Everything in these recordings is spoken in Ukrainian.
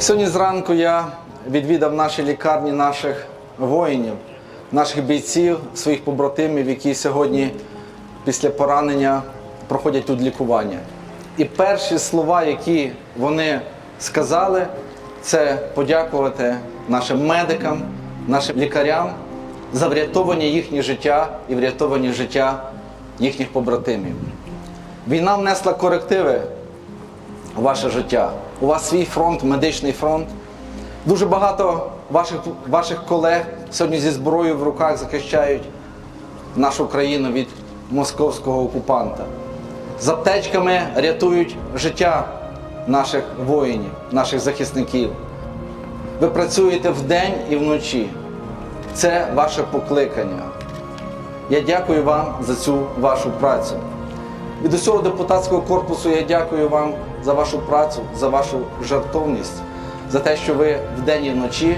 Сьогодні зранку я відвідав наші лікарні наших воїнів, наших бійців, своїх побратимів, які сьогодні після поранення проходять тут лікування. І перші слова, які вони сказали, це подякувати нашим медикам, нашим лікарям за врятовані їхні життя і врятовані життя їхніх побратимів. Війна внесла корективи у ваше життя. У вас свій фронт, медичний фронт. Дуже багато ваших, ваших колег сьогодні зі зброєю в руках захищають нашу країну від московського окупанта. З аптечками рятують життя наших воїнів, наших захисників. Ви працюєте вдень і вночі. Це ваше покликання. Я дякую вам за цю вашу працю. Від усього депутатського корпусу я дякую вам за вашу працю, за вашу жартовність, за те, що ви вдень і вночі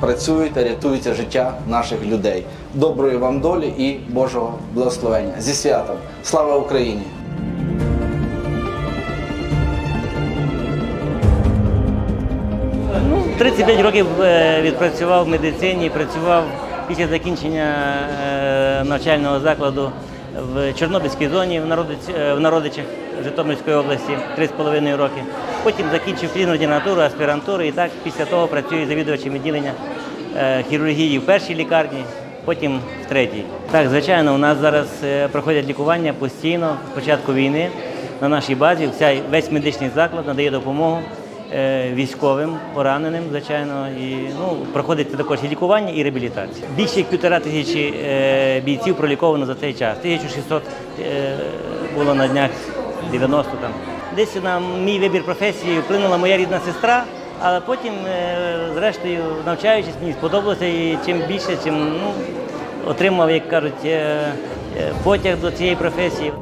працюєте, рятуєте життя наших людей. Доброї вам долі і Божого благословення. Зі святом! Слава Україні! Ну, 35 років е, відпрацював в медицині, працював після закінчення е, навчального закладу в Чорнобильській зоні в, е, Народичах Житомирської області 3,5 роки. Потім закінчив клінну ординатуру, аспірантуру і так після того працюю завідувачем відділення е, хірургії в першій лікарні, потім в третій. Так, звичайно, у нас зараз е, проходять лікування постійно з початку війни на нашій базі. Вся, весь медичний заклад надає допомогу військовим, пораненим, звичайно, і ну, проходить також і лікування, і реабілітація. Більше як півтора тисячі е, бійців проліковано за цей час. 1600 е, було на днях 90 там. Десь на мій вибір професії вплинула моя рідна сестра, але потім, е, зрештою, навчаючись, мені сподобалося і чим більше, чим ну, отримав, як кажуть, е, е, потяг до цієї професії.